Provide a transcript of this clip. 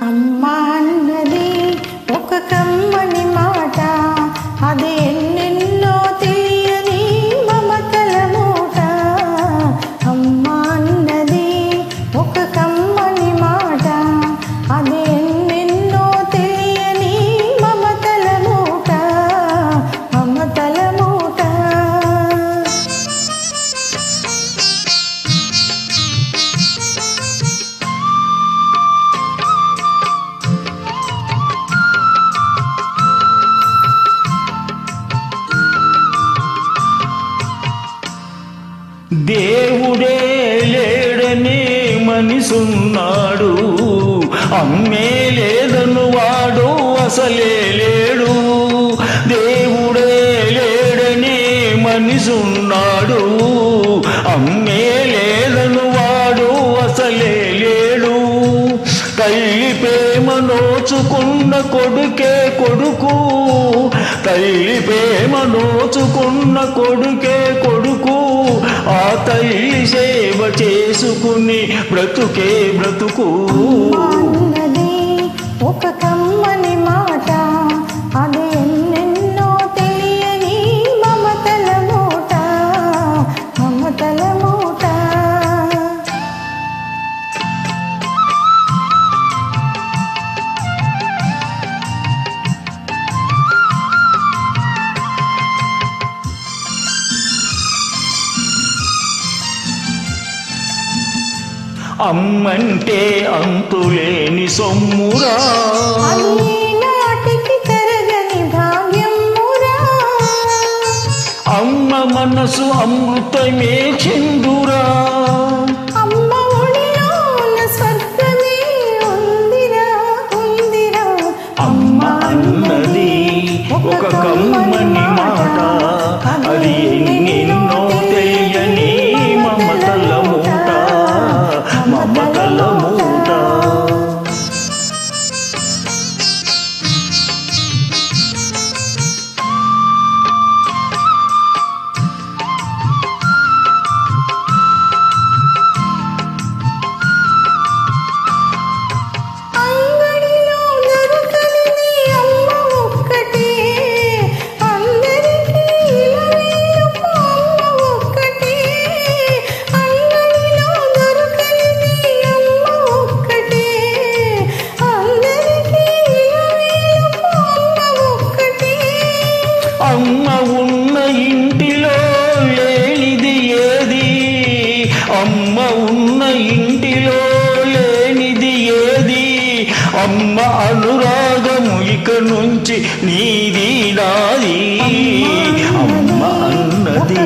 అమ్మా కనిసున్నాడు. అమ్మే లేదను వాడు అసలే లేడు. దేవుడే లేడని మనిసున్నాడు. అమ్మే లేదను వాడు అసలే లేడు. తల్లి ప్రేమ నోచుకున్న కొడుకే కొడుకు. తల్లి ప్రేమ నోచుకున్న కొడుకే కొడుకు. ఆ తల్లి చేసుకుని బ్రతుకే బ్రతుకు. ఒక కమ్మని అమ్మంటే అంతులేని సొమ్మురా. అమ్మ మనసు అమృతమే చిందురా. అమ్మ అన్నది ఒక కమ్మని అమ్మ ఉన్న ఇంటిలో లేనిది ఏది? అమ్మ ఉన్న ఇంటిలో లేనిది ఏది? అమ్మ అనురాగము ఇక నుంచి నీది నాది. అమ్మ అన్నది